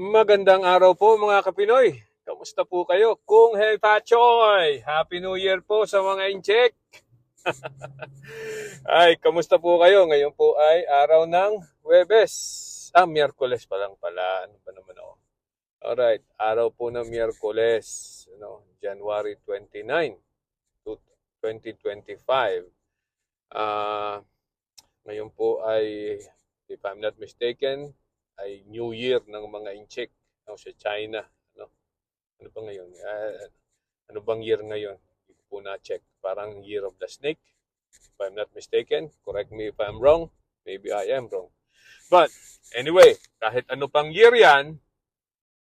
Magandang araw po mga kapinoy. Kamusta po kayo? Kung Hey Pachoy! Happy New Year po sa mga incheck! ay, kamusta po kayo? Ngayon po ay araw ng Webes. Ah, Miyerkules pa lang pala. Ano ba naman ako? Alright, araw po ng Miyerkules. Ano, January 29, 2025. Ah, ngayon po ay, if I'm not mistaken, ay New Year ng mga incheck no, sa China. Ano, ano ba ngayon? Ah, ano bang year ngayon? Hindi po na-check. Parang Year of the Snake. If I'm not mistaken, correct me if I'm wrong. Maybe I am wrong. But anyway, kahit ano pang year yan,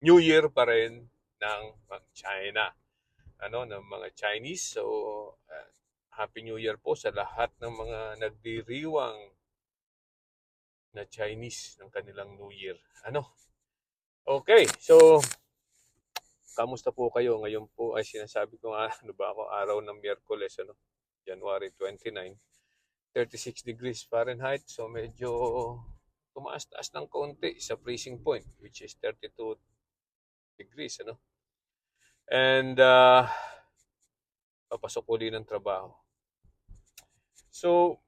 New Year pa rin ng China. Ano, ng mga Chinese. So, ah, Happy New Year po sa lahat ng mga nagdiriwang na Chinese ng kanilang New Year. Ano? Okay, so kamusta po kayo? Ngayon po ay sinasabi ko nga, ano ba ako, araw ng Miyerkules, ano? January 29, 36 degrees Fahrenheit. So medyo tumaas-taas ng konti sa freezing point, which is 32 degrees, ano? And uh, papasok uli ng trabaho. So,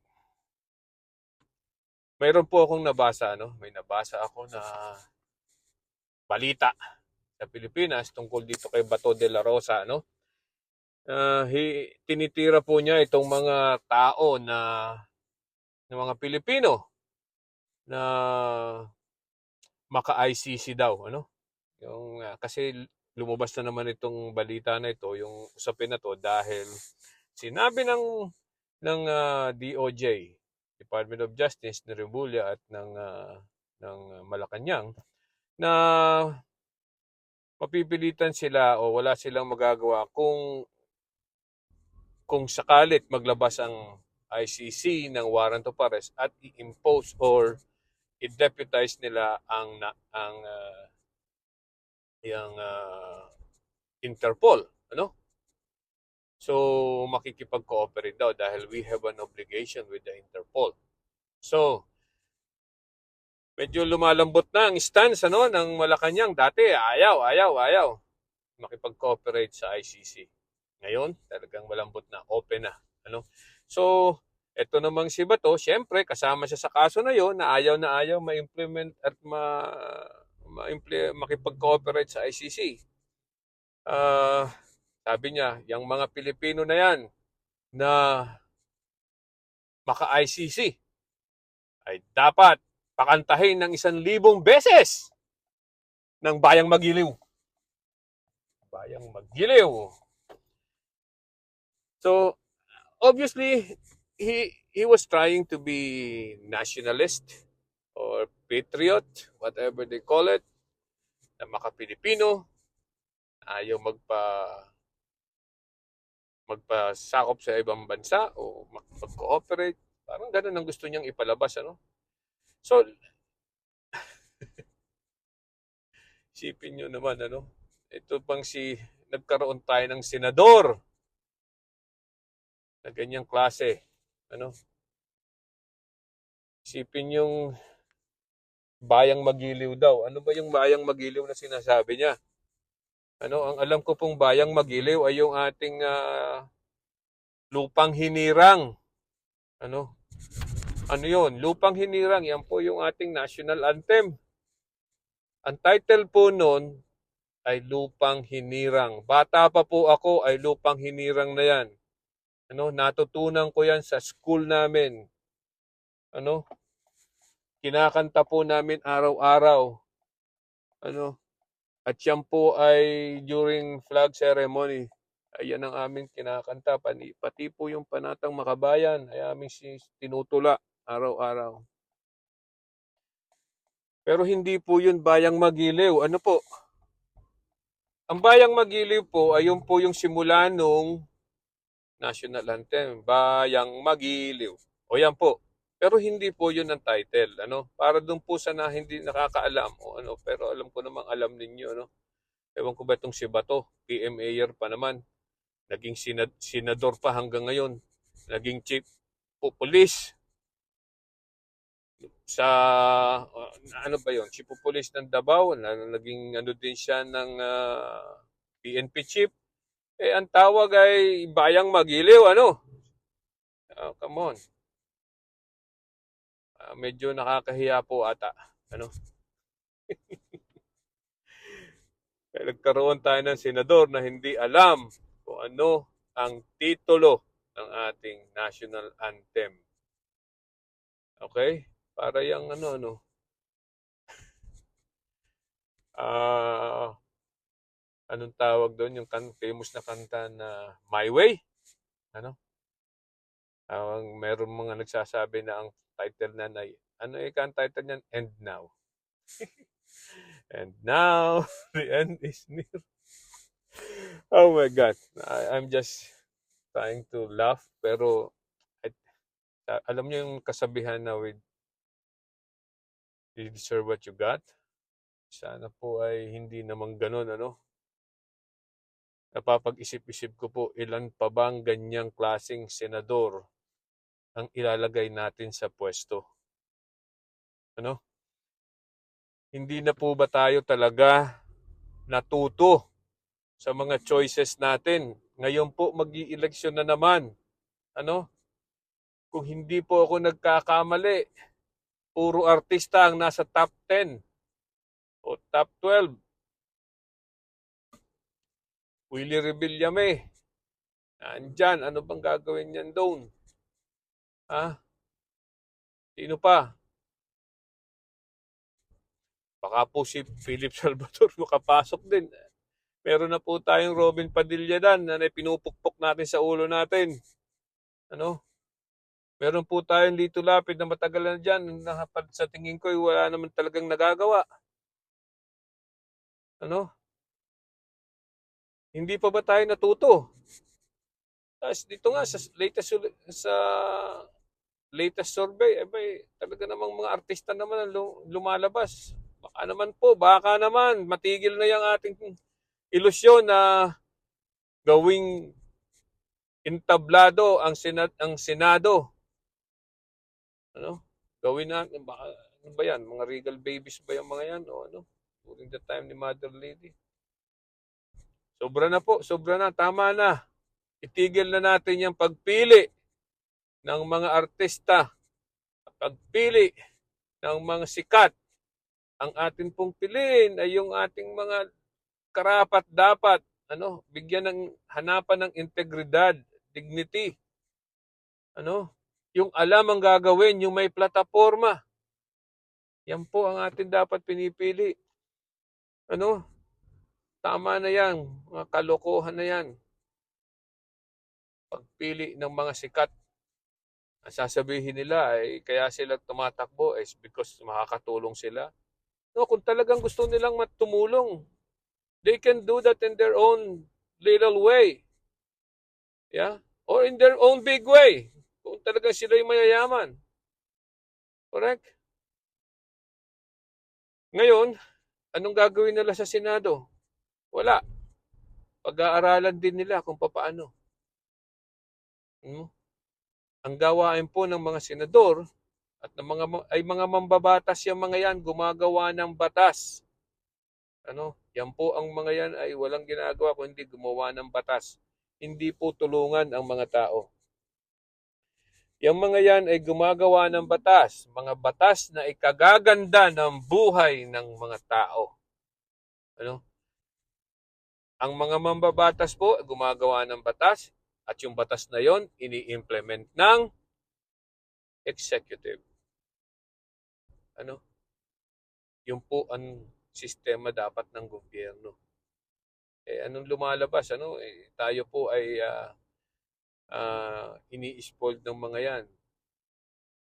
mayroon po akong nabasa, ano? May nabasa ako na balita sa Pilipinas tungkol dito kay Bato de la Rosa, no? Ah, hi, tinitira po niya itong mga tao na ng mga Pilipino na maka-ICC daw, ano? Yung ah, kasi lumabas na naman itong balita na ito, yung usapin na to dahil sinabi ng ng ah, DOJ Department of Justice ni Rebulla at ng ah, ng Malacanang na mapipilitan sila o wala silang magagawa kung kung sakalit maglabas ang ICC ng warrant of arrest at i-impose or i-deputize nila ang ang ah, yung ah, Interpol ano So, makikipag-cooperate daw dahil we have an obligation with the Interpol. So, medyo lumalambot na ang stance ano, ng Malacanang. Dati, ayaw, ayaw, ayaw makipag-cooperate sa ICC. Ngayon, talagang malambot na, open na. Ano? So, eto namang si Bato, syempre, kasama siya sa kaso na yon na ayaw na ayaw ma-implement at ma, ma makipag-cooperate sa ICC. Ah... Sabi niya, yung mga Pilipino na yan na maka-ICC ay dapat pakantahin ng isang libong beses ng Bayang Magiliw. Bayang Magiliw. So, obviously, he, he was trying to be nationalist or patriot, whatever they call it, na maka-Pilipino, ayaw magpa magpasakop sa ibang bansa o mag-cooperate. Parang ganun ang gusto niyang ipalabas, ano? So, isipin nyo naman, ano? Ito pang si, nagkaroon tayo ng senador na ganyang klase, ano? Isipin yung bayang magiliw daw. Ano ba yung bayang magiliw na sinasabi niya? Ano, ang alam ko pong bayang magiliw ay yung ating ah, lupang hinirang. Ano? Ano 'yon? Lupang hinirang, yan po yung ating national anthem. Ang title po noon ay Lupang Hinirang. Bata pa po ako ay Lupang Hinirang na yan. Ano, natutunan ko yan sa school namin. Ano? Kinakanta po namin araw-araw. Ano? At yan po ay during flag ceremony. Ayan ang aming kinakanta. Pati, po yung panatang makabayan ay aming tinutula araw-araw. Pero hindi po yun bayang magiliw. Ano po? Ang bayang magiliw po ay yun po yung simula nung national anthem. Bayang magiliw. O yan po. Pero hindi po yun ang title, ano? Para doon po sa na hindi nakakaalam o ano, pero alam ko namang alam ninyo, ano? Ewan ko ba itong si Bato, PMAyer pa naman. Naging sinad- senador pa hanggang ngayon. Naging chief po police. sa uh, ano ba yon chief of police ng Davao na naging ano din siya ng uh, PNP chief eh ang tawag ay bayang magiliw ano oh, come on Ah, medyo nakakahiya po ata ano? Nagkaroon tayo ng senador na hindi alam kung ano ang titulo ng ating national anthem. Okay? Para yung ano ano? Ah anong tawag doon? Yung kan famous na kanta na My Way? Ano? Ang meron mga nagsasabi na ang title na ay ano eh ang title niyan? And now. And now. The end is near. Oh my god. I, I'm just trying to laugh pero I, alam niyo yung kasabihan na with you deserve what you got. Sana po ay hindi naman ganun, ano? Napapag-isip-isip ko po, ilan pa bang ganyang klasing senador ang ilalagay natin sa pwesto? Ano? Hindi na po ba tayo talaga natuto sa mga choices natin? Ngayon po mag-i-eleksyon na naman. Ano? Kung hindi po ako nagkakamali, puro artista ang nasa top 10 o top 12. Willie Revillame. Andyan, ano bang gagawin niyan doon? Ha? Sino pa? Baka po si Philip Salvador makapasok din. Meron na po tayong Robin Padilla dan na pinupukpok natin sa ulo natin. Ano? Meron po tayong Lito Lapid na matagal na dyan. Nakapad sa tingin ko, wala naman talagang nagagawa. Ano? Hindi pa ba tayo natuto? Tapos dito nga sa latest sa latest survey, eh ba, talaga namang mga artista naman ang lumalabas. Baka naman po, baka naman matigil na yung ating ilusyon na gawing entablado ang senat ang senado ano? Gawin natin, baka, ano ba yan? Mga regal babies ba yung mga yan? O ano? During the time ni Mother Lady. Sobra na po, sobra na, tama na. Itigil na natin yung pagpili ng mga artista, pagpili ng mga sikat. Ang atin pong piliin ay yung ating mga karapat dapat ano, bigyan ng hanapan ng integridad, dignity. Ano? yung alam ang gagawin, yung may plataforma. Yan po ang atin dapat pinipili. Ano? Tama na yan. Mga kalokohan na yan. Pagpili ng mga sikat, ang sasabihin nila ay kaya sila tumatakbo is because makakatulong sila. No, kung talagang gusto nilang matumulong, they can do that in their own little way. Yeah? Or in their own big way. Kung talagang sila'y mayayaman. Correct? Ngayon, anong gagawin nila sa Senado? Wala. Pag-aaralan din nila kung paano. Hmm? Ang gawain po ng mga senador at ng mga ay mga mambabatas yung mga yan gumagawa ng batas. Ano? Yan po ang mga yan ay walang ginagawa kundi gumawa ng batas. Hindi po tulungan ang mga tao. Yung mga yan ay gumagawa ng batas, mga batas na ikagaganda ng buhay ng mga tao. Ano? Ang mga mambabatas po gumagawa ng batas at yung batas na yon ini-implement ng executive. Ano? Yung po ang sistema dapat ng gobyerno. Eh anong lumalabas ano? Eh, tayo po ay uh, uh, ini-spoiled ng mga yan.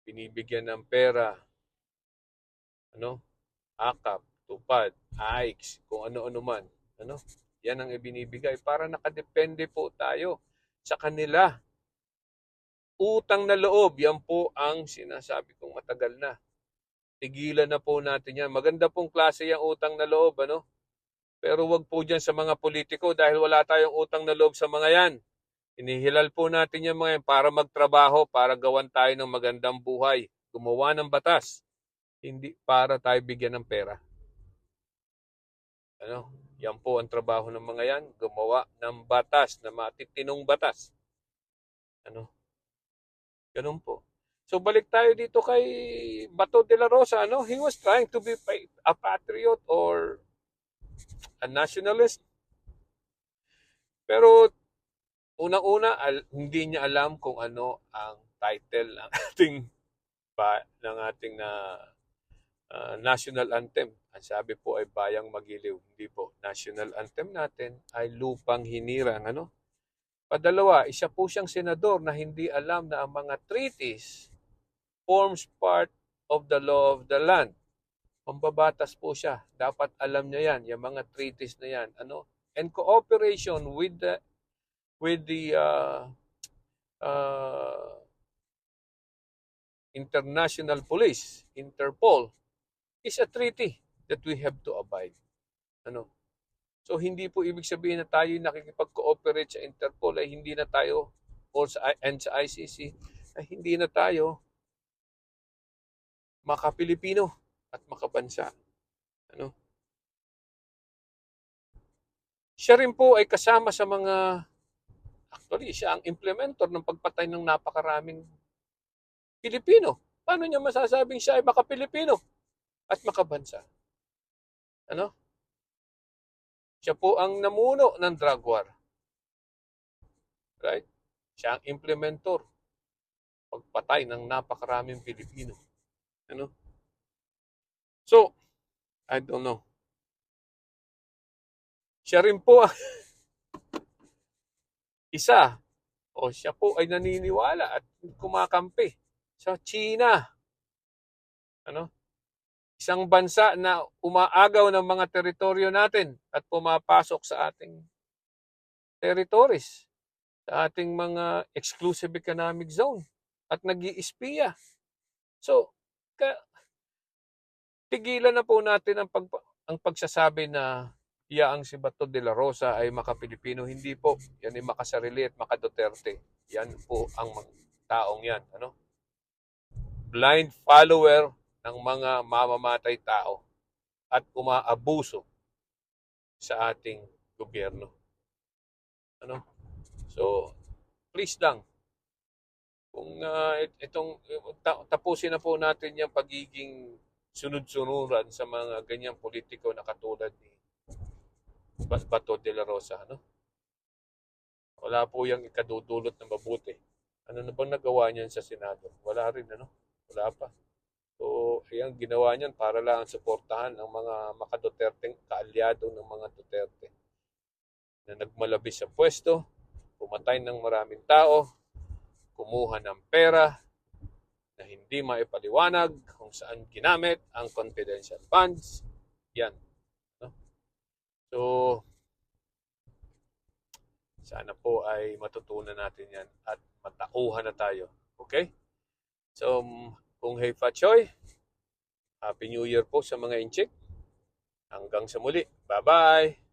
Binibigyan ng pera, ano, akap, tupad, aikes, kung ano-ano man. Ano? Yan ang ibinibigay para nakadepende po tayo sa kanila. Utang na loob, yan po ang sinasabi kong matagal na. Tigilan na po natin yan. Maganda pong klase yung utang na loob, ano? Pero wag po dyan sa mga politiko dahil wala tayong utang na loob sa mga yan. Inihilal po natin yung mga yan para magtrabaho, para gawan tayo ng magandang buhay. Gumawa ng batas. Hindi para tayo bigyan ng pera. Ano? Yan po ang trabaho ng mga yan, gumawa ng batas, na matitinong batas. Ano? Ganun po. So balik tayo dito kay Bato de la Rosa, ano? He was trying to be pa- a patriot or a nationalist. Pero unang-una hindi niya alam kung ano ang title ng ating ba, ng ating na ah, national anthem. Ang sabi po ay Bayang Magiliw. Hindi po. National anthem natin ay Lupang Hinirang. Ano? Padalawa, isa po siyang senador na hindi alam na ang mga treaties forms part of the law of the land. Mambabatas po siya. Dapat alam niya yan, yung mga treaties na yan. Ano? And cooperation with the with the uh, uh, International Police, Interpol, is a treaty that we have to abide. Ano? So hindi po ibig sabihin na tayo nakikipag-cooperate sa Interpol ay hindi na tayo or sa and sa ICC ay hindi na tayo maka-Pilipino at makabansa. Ano? Siya rin po ay kasama sa mga actually siya ang implementor ng pagpatay ng napakaraming Pilipino. Paano niya masasabing siya ay maka-Pilipino at makabansa? Ano? Siya po ang namuno ng drug war. Right? Siya ang implementor. Pagpatay ng napakaraming Pilipino. Ano? So, I don't know. Siya rin po ang isa o siya po ay naniniwala at kumakampi sa China. Ano? Isang bansa na umaagaw ng mga teritoryo natin at pumapasok sa ating territories, sa ating mga exclusive economic zone at nag iispiya So, ka, tigilan na po natin ang, pag, ang pagsasabi na iyaang si Bato de la Rosa ay maka-Pilipino. Hindi po. Yan ay makasarili at maka-Duterte. Yan po ang taong yan. Ano? Blind follower ng mga mamamatay tao at umaabuso sa ating gobyerno. Ano? So, please lang, kung uh, itong ta- tapusin na po natin yung pagiging sunod-sunuran sa mga ganyang politiko na katulad ni Bato de la Rosa, ano? Wala po yung ikadudulot na mabuti. Ano na bang nagawa niyan sa Senado? Wala rin, ano? Wala pa. So, ayan, ginawa niyan para lang suportahan ang mga makaduterteng kaalyado ng mga Duterte na nagmalabis sa pwesto, pumatay ng maraming tao, kumuha ng pera na hindi maipaliwanag kung saan ginamit ang confidential funds. Yan. No? So, sana po ay matutunan natin yan at matauhan na tayo. Okay? So, kung Hey Fachoy, Happy New Year po sa mga inchik. Hanggang sa muli. Bye-bye!